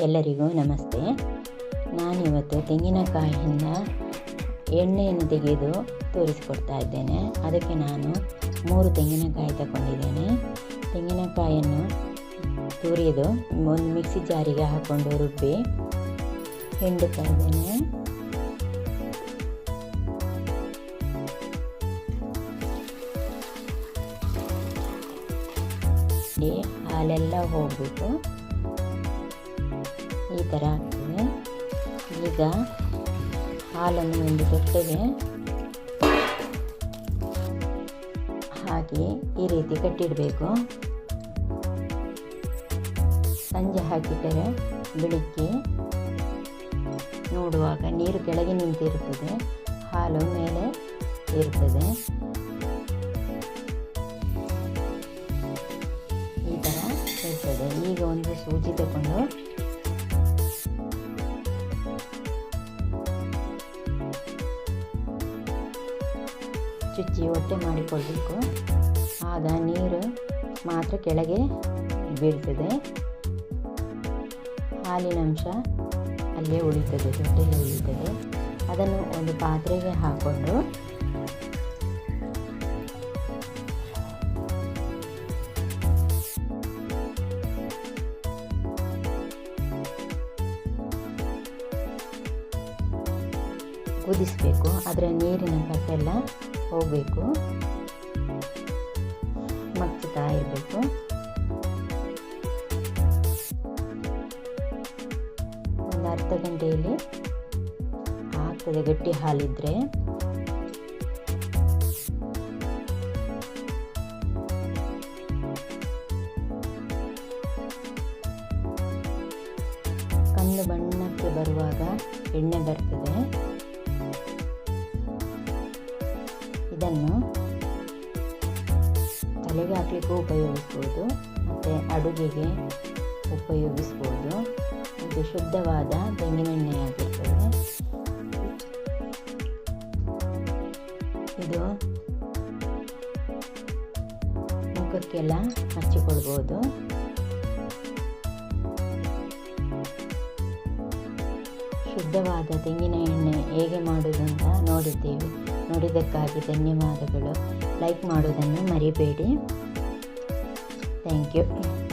ಎಲ್ಲರಿಗೂ ನಮಸ್ತೆ. ನಾನಿವತ್ತು ತೆಂಗಿನಕಾಯಿಯಿಂದ ಎಣ್ಣೆಯನ್ನು ತೆಗೆದು ತೋರಿಸಿಕೊಡ್ತಾ ಇದ್ದೇನೆ. ಅದಕ್ಕೆ ನಾನು ಮೂರು ತೆಂಗಿನಕಾಯಿ ತಗೊಂಡಿದ್ದೇನೆ. ತೆಂಗಿನಕಾಯಿಯನ್ನು ತುರಿದು ಒಂದು ಮಿಕ್ಸಿ ಜಾರಿಗೆ ಹಾಕ್ಕೊಂಡು ರುಬ್ಬಿ ಹಿಂಡುತ್ತಾ ಇದ್ದೇನೆ ಹಾಲೆಲ್ಲ ಹೋಗಬೇಕು ಈ ಥರ ಆಗ್ತದೆ ಈಗ ಹಾಲನ್ನು ಒಂದು ತೊಟ್ಟೆಗೆ ಹಾಕಿ ಈ ರೀತಿ ಕಟ್ಟಿಡಬೇಕು. ಸಂಜೆ ಹಾಕಿಟ್ಟರೆ ಬೆಳಿಗ್ಗೆ ನೋಡುವಾಗ ನೀರು ಕೆಳಗೆ ನಿಂತಿರುತ್ತದೆ, ಹಾಲು ಮೇಲೆ ಇರ್ತದೆ ಈ ಥರ ಇರ್ತದೆ. ಈಗ ಒಂದು ಸೂಜಿ ತಗೊಂಡು ಚುಚ್ಚಿ ಒತ್ತೆ ಮಾಡಿಕೊಳ್ಬೇಕು. ಆಗ ನೀರು ಮಾತ್ರ ಕೆಳಗೆ ಬೀಳ್ತದೆ. ಹಾಲಿನ ಅಂಶ ಅಲ್ಲೇ ಉಳಿತದೆ ಉಳಿತದೆ. ಅದನ್ನು ಒಂದು ಪಾತ್ರೆಗೆ ಹಾಕ್ಕೊಂಡು ಕುದಿಸಬೇಕು. ಅದರ ನೀರಿನ ಪಟ್ಟೆಲ್ಲ ಹೋಗಬೇಕು. ಮಗ್ಚುತ್ತಾ ಇರಬೇಕು ಒಂದು ಅರ್ಧ ಗಂಟೆಯಲ್ಲಿ ಆಗ್ತದೆ ಗಟ್ಟಿ ಹಾಲಿದ್ರೆ. ಕಂದು ಬಣ್ಣಕ್ಕೆ ಬರುವಾಗ ಎಣ್ಣೆ ಬರ್ತದೆ. ಇದನ್ನು ತಲೆಗೆ ಹಾಕಲಿಕ್ಕೂ ಉಪಯೋಗಿಸ್ಬೋದು ಮತ್ತು ಅಡುಗೆಗೆ ಉಪಯೋಗಿಸ್ಬೋದು. ಇದು ಶುದ್ಧವಾದ ತೆಂಗಿನೆಣ್ಣೆಯಾಗಿರ್ತದೆ ಇದು ಮುಖಕ್ಕೆಲ್ಲ ಹಚ್ಚಿಕೊಳ್ಬೋದು. ಶುದ್ಧವಾದ ತೆಂಗಿನ ಎಣ್ಣೆ ಹೇಗೆ ಮಾಡುವುದಂತ ಅಂತ ನೋಡಿದ್ದೇವೆ. ನೋಡಿದ್ದಕ್ಕಾಗಿ ಧನ್ಯವಾದಗಳು. ಲೈಕ್ ಮಾಡುವುದನ್ನು ಮರಿಬೇಡಿ. Thank you.